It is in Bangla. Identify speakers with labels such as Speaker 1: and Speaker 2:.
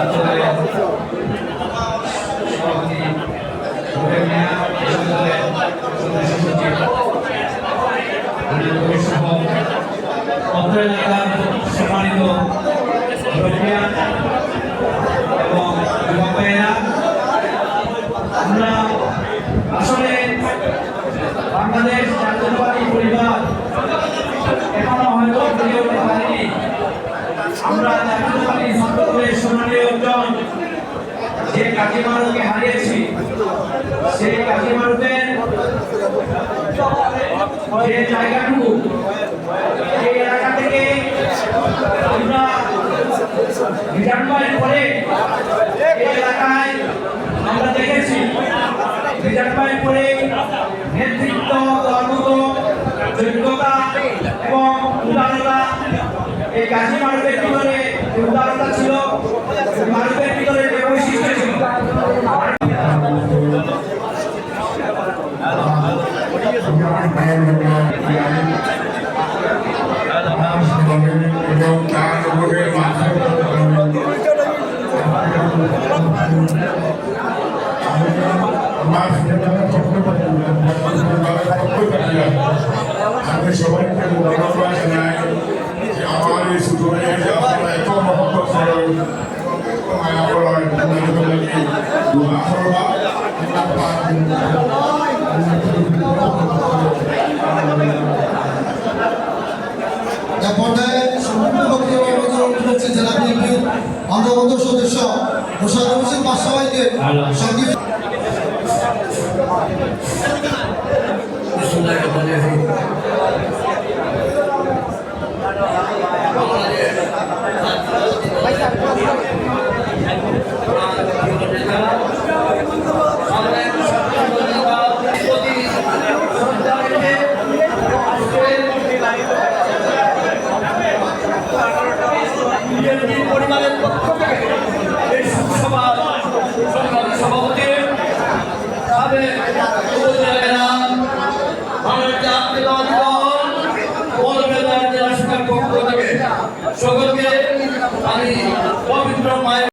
Speaker 1: ছাত্রদের সভাপতি আমরা ছাত্রদের সোনালী অর্জন যে কাকিমারুকে হারিয়েছি সেই কাকিমারুদের যে জায়গাটুকু এই এলাকা থেকে আমরা রিটার্নবাইয়ের পরে এলাকায় আমরা দেখেছি রিটার্নবাইয়ের পরে নেতৃত্ব, কর্মত, যোগ্যতা এবং উদারতা এই যে উদারতা ছিল মারুফের ভিতরে যে বৈশিষ্ট্য ছিল।
Speaker 2: এবং তার উপরে আমি সবাইকে জেলা বিএনপির অন্তর্গত সদস্য মোশারফ হোসেন বাদশাহীকে সংগীত বাংলাদেশ বিএনপি পরিবারের পক্ষ সভাপতি,
Speaker 3: সাবেক উপজেলা ভারত জাতীয় দল বলবেলা জেলা শাখার সকলকে আমি পবিত্র
Speaker 4: মায়ের